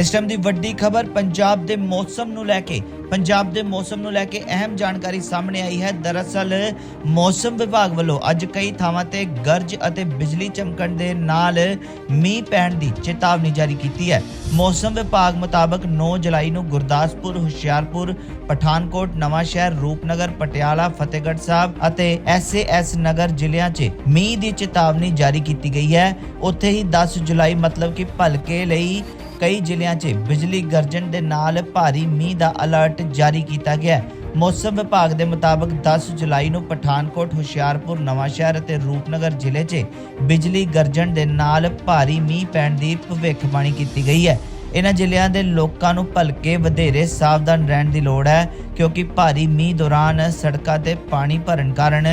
ਇਸ ਟਾਈਮ ਦੀ ਵੱਡੀ ਖਬਰ ਪੰਜਾਬ ਦੇ ਮੌਸਮ ਨੂੰ ਲੈ ਕੇ, ਪੰਜਾਬ ਦੇ ਮੌਸਮ ਨੂੰ ਲੈ ਕੇ ਅਹਿਮ ਜਾਣਕਾਰੀ ਸਾਹਮਣੇ ਆਈ ਹੈ। ਦਰਅਸਲ, ਮੌਸਮ ਵਿਭਾਗ ਵੱਲੋਂ ਅੱਜ ਕਈ ਥਾਵਾਂ ਤੇ ਗਰਜ ਅਤੇ ਬਿਜਲੀ ਚਮਕਣ ਦੇ ਨਾਲ ਮੀਂਹ ਪੈਣ ਦੀ ਚੇਤਾਵਨੀ ਜਾਰੀ ਕੀਤੀ ਹੈ। ਮੌਸਮ ਵਿਭਾਗ ਮੁਤਾਬਕ 9 ਜੁਲਾਈ ਨੂੰ ਗੁਰਦਾਸਪੁਰ, ਹੁਸ਼ਿਆਰਪੁਰ, ਪਠਾਨਕੋਟ ਨਵਾਂ ਸ਼ਹਿਰ ਰੂਪਨਗਰ, ਪਟਿਆਲਾ, ਫਤਿਹਗੜ੍ਹ ਸਾਹਿਬ ਅਤੇ ਐਸਏਐਸ ਨਗਰ ਜ਼ਿਲ੍ਹਿਆਂ 'ਚ ਮੀਂਹ ਦੀ ਚੇਤਾਵਨੀ ਜਾਰੀ ਕੀਤੀ ਗਈ ਹੈ। ਉੱਥੇ ਹੀ 10 ਜੁਲਾਈ ਮਤਲਬ ਕਿ ਭਲਕੇ ਲਈ ਕਈ ਜ਼ਿਲ੍ਹਿਆਂ 'ਚ ਬਿਜਲੀ ਗਰਜਣ ਦੇ ਨਾਲ ਭਾਰੀ ਮੀਂਹ ਦਾ ਅਲਰਟ ਜਾਰੀ ਕੀਤਾ ਗਿਆ ਹੈ। ਮੌਸਮ ਵਿਭਾਗ ਦੇ ਮੁਤਾਬਕ 10 ਜੁਲਾਈ ਨੂੰ ਪਠਾਨਕੋਟ, ਹੁਸ਼ਿਆਰਪੁਰ, ਨਵਾਂਸ਼ਹਿਰ ਅਤੇ ਰੂਪਨਗਰ ਜ਼ਿਲ੍ਹੇ 'ਚ ਬਿਜਲੀ ਗਰਜਣ ਦੇ ਨਾਲ ਭਾਰੀ ਮੀਂਹ ਪੈਣ ਦੀ ਭਵਿੱਖਬਾਣੀ ਕੀਤੀ ਗਈ ਹੈ। ਇਹਨਾਂ ਜ਼ਿਲ੍ਹਿਆਂ ਦੇ ਲੋਕਾਂ ਨੂੰ ਭਲਕੇ ਵਧੇਰੇ ਸਾਵਧਾਨ ਰਹਿਣ ਦੀ ਲੋੜ ਹੈ, ਕਿਉਂਕਿ ਭਾਰੀ ਮੀਂਹ ਦੌਰਾਨ ਸੜਕਾਂ ਤੇ ਪਾਣੀ ਭਰਨ ਕਾਰਨ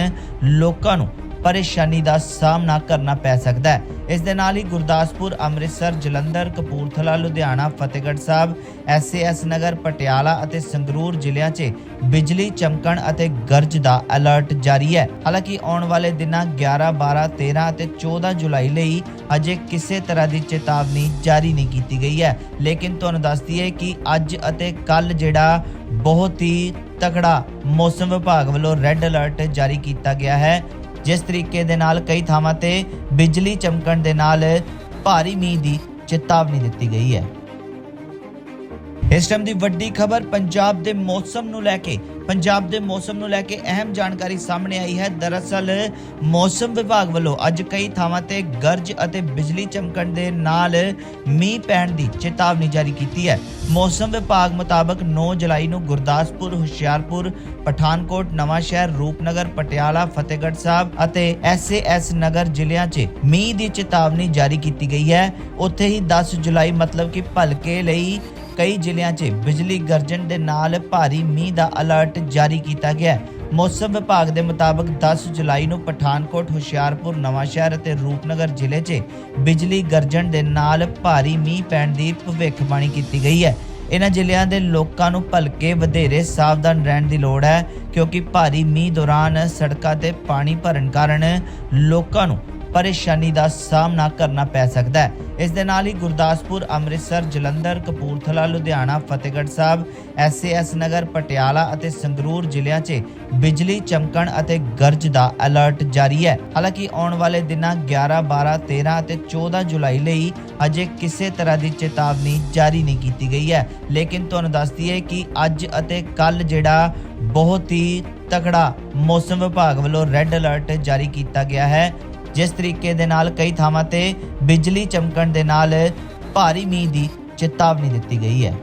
ਲੋਕਾਂ ਨੂੰ ਪਰੇਸ਼ਾਨੀ ਦਾ ਸਾਹਮਣਾ ਕਰਨਾ ਪੈ ਸਕਦਾ ਹੈ। ਇਸ ਦੇ ਨਾਲ ਹੀ ਗੁਰਦਾਸਪੁਰ, ਅੰਮ੍ਰਿਤਸਰ, ਜਲੰਧਰ, ਕਪੂਰਥਲਾ, ਲੁਧਿਆਣਾ, ਫਤਿਹਗੜ੍ਹ ਸਾਹਿਬ, ਐਸਏਐਸ ਨਗਰ, ਪਟਿਆਲਾ ਅਤੇ ਸੰਗਰੂਰ ਜ਼ਿਲ੍ਹਿਆਂ 'ਚ ਬਿਜਲੀ ਚਮਕਣ ਅਤੇ ਗਰਜ ਦਾ ਅਲਰਟ ਜਾਰੀ ਹੈ। ਹਾਲਾਂਕਿ ਆਉਣ ਵਾਲੇ ਦਿਨਾਂ 11 12 13 ਅਤੇ 14 ਜੁਲਾਈ ਲਈ ਅਜੇ ਕਿਸੇ ਤਰ੍ਹਾਂ ਦੀ ਚੇਤਾਵਨੀ ਜਾਰੀ ਨਹੀਂ ਕੀਤੀ ਗਈ ਹੈ। ਲੇਕਿਨ ਤੁਹਾਨੂੰ ਦੱਸ ਦਈਏ ਕਿ ਅੱਜ ਅਤੇ ਕੱਲ ਜਿਹੜਾ ਬਹੁਤ ਹੀ ਤਕੜਾ ਮੌਸਮ ਵਿਭਾਗ ਵੱਲੋਂ ਰੈੱਡ ਅਲਰਟ ਜਾਰੀ ਕੀਤਾ ਗਿਆ ਹੈ। ਜਿਸ ਤਰੀਕੇ ਦੇ ਨਾਲ ਕਈ ਥਾਵਾਂ ਤੇ ਬਿਜਲੀ ਚਮਕਣ ਦੇ ਨਾਲ ਭਾਰੀ ਮੀਂਹ ਦੀ ਚੇਤਾਵਨੀ ਦਿੱਤੀ ਗਈ ਹੈ। ਇਸ ਟਾਈਮ ਦੀ ਵੱਡੀ ਖਬਰ ਪੰਜਾਬ ਦੇ ਮੌਸਮ ਨੂੰ ਲੈ ਕੇ, ਪੰਜਾਬ ਦੇ ਮੌਸਮ ਨੂੰ ਲੈ ਕੇ ਅਹਿਮ ਜਾਣਕਾਰੀ ਸਾਹਮਣੇ ਆਈ ਹੈ। ਦਰਅਸਲ, ਮੌਸਮ ਵਿਭਾਗ ਵੱਲੋਂ ਅੱਜ ਕਈ ਥਾਵਾਂ ਤੇ ਗਰਜ ਅਤੇ ਬਿਜਲੀ ਚਮਕਣ ਦੇ ਨਾਲ ਮੀਂਹ ਪੈਣ ਦੀ ਚੇਤਾਵਨੀ ਜਾਰੀ ਕੀਤੀ ਹੈ। ਮੌਸਮ ਵਿਭਾਗ ਮੁਤਾਬਕ 9 ਜੁਲਾਈ ਨੂੰ ਗੁਰਦਾਸਪੁਰ, ਹੁਸ਼ਿਆਰਪੁਰ, ਪਠਾਨਕੋਟ ਨਵਾਂ ਸ਼ਹਿਰ ਰੂਪਨਗਰ, ਪਟਿਆਲਾ, ਫਤਿਹਗੜ੍ਹ ਸਾਹਿਬ ਅਤੇ ਐਸਏਐਸ ਨਗਰ ਜ਼ਿਲ੍ਹਿਆਂ 'ਚ ਮੀਂਹ ਦੀ ਚੇਤਾਵਨੀ ਜਾਰੀ ਕੀਤੀ ਗਈ ਹੈ। ਉੱਥੇ ਹੀ 10 ਜੁਲਾਈ ਮਤਲਬ ਕਿ ਭਲਕੇ ਲਈ ਕਈ ਜ਼ਿਲ੍ਹਿਆਂ 'ਚ ਬਿਜਲੀ ਗਰਜਣ ਦੇ ਨਾਲ ਭਾਰੀ ਮੀਂਹ ਦਾ ਅਲਰਟ ਜਾਰੀ ਕੀਤਾ ਗਿਆ ਹੈ। ਮੌਸਮ ਵਿਭਾਗ ਦੇ ਮੁਤਾਬਕ 10 ਜੁਲਾਈ ਨੂੰ ਪਠਾਨਕੋਟ, ਹੁਸ਼ਿਆਰਪੁਰ, ਨਵਾਂਸ਼ਹਿਰ ਅਤੇ ਰੂਪਨਗਰ ਜ਼ਿਲ੍ਹੇ 'ਚ ਬਿਜਲੀ ਗਰਜਣ ਦੇ ਨਾਲ ਭਾਰੀ ਮੀਂਹ ਪੈਣ ਦੀ ਭਵਿੱਖਬਾਣੀ ਕੀਤੀ ਗਈ ਹੈ। ਇਹਨਾਂ ਜ਼ਿਲ੍ਹਿਆਂ ਦੇ ਲੋਕਾਂ ਨੂੰ ਭਲਕੇ ਵਧੇਰੇ ਸਾਵਧਾਨ ਰਹਿਣ ਦੀ ਲੋੜ ਹੈ, ਕਿਉਂਕਿ ਭਾਰੀ ਮੀਂਹ ਦੌਰਾਨ ਸੜਕਾਂ ਤੇ ਪਾਣੀ ਭਰਨ ਕਾਰਨ ਲੋਕਾਂ ਨੂੰ ਪਰੇਸ਼ਾਨੀ ਦਾ ਸਾਹਮਣਾ ਕਰਨਾ ਪੈ ਸਕਦਾ ਹੈ। ਇਸ ਦੇ ਨਾਲ ਹੀ ਗੁਰਦਾਸਪੁਰ, ਅੰਮ੍ਰਿਤਸਰ, ਜਲੰਧਰ, ਕਪੂਰਥਲਾ, ਲੁਧਿਆਣਾ, ਫਤਿਹਗੜ੍ਹ ਸਾਹਿਬ, ਐਸਏਐਸ ਨਗਰ, ਪਟਿਆਲਾ ਅਤੇ ਸੰਗਰੂਰ ਜ਼ਿਲ੍ਹਿਆਂ 'ਚ ਬਿਜਲੀ ਚਮਕਣ ਅਤੇ ਗਰਜ ਦਾ ਅਲਰਟ ਜਾਰੀ ਹੈ। ਹਾਲਾਂਕਿ ਆਉਣ ਵਾਲੇ ਦਿਨਾਂ 11 12 13 ਅਤੇ 14 ਜੁਲਾਈ ਲਈ ਅਜੇ ਕਿਸੇ ਤਰ੍ਹਾਂ ਦੀ ਚੇਤਾਵਨੀ ਜਾਰੀ ਨਹੀਂ ਕੀਤੀ ਗਈ ਹੈ। ਲੇਕਿਨ ਤੁਹਾਨੂੰ ਦੱਸ ਦਈਏ ਕਿ ਅੱਜ ਅਤੇ ਕੱਲ ਜਿਹੜਾ ਬਹੁਤ ਹੀ ਤਕੜਾ ਮੌਸਮ ਵਿਭਾਗ ਵੱਲੋਂ ਰੈੱਡ ਅਲਰਟ ਜਾਰੀ ਕੀਤਾ ਗਿਆ ਹੈ। ਜਿਸ ਤਰੀਕੇ ਦੇ ਨਾਲ ਕਈ ਥਾਵਾਂ ਤੇ ਬਿਜਲੀ ਚਮਕਣ ਦੇ ਨਾਲ ਭਾਰੀ ਮੀਂਹ ਦੀ ਚੇਤਾਵਨੀ ਦਿੱਤੀ ਗਈ ਹੈ।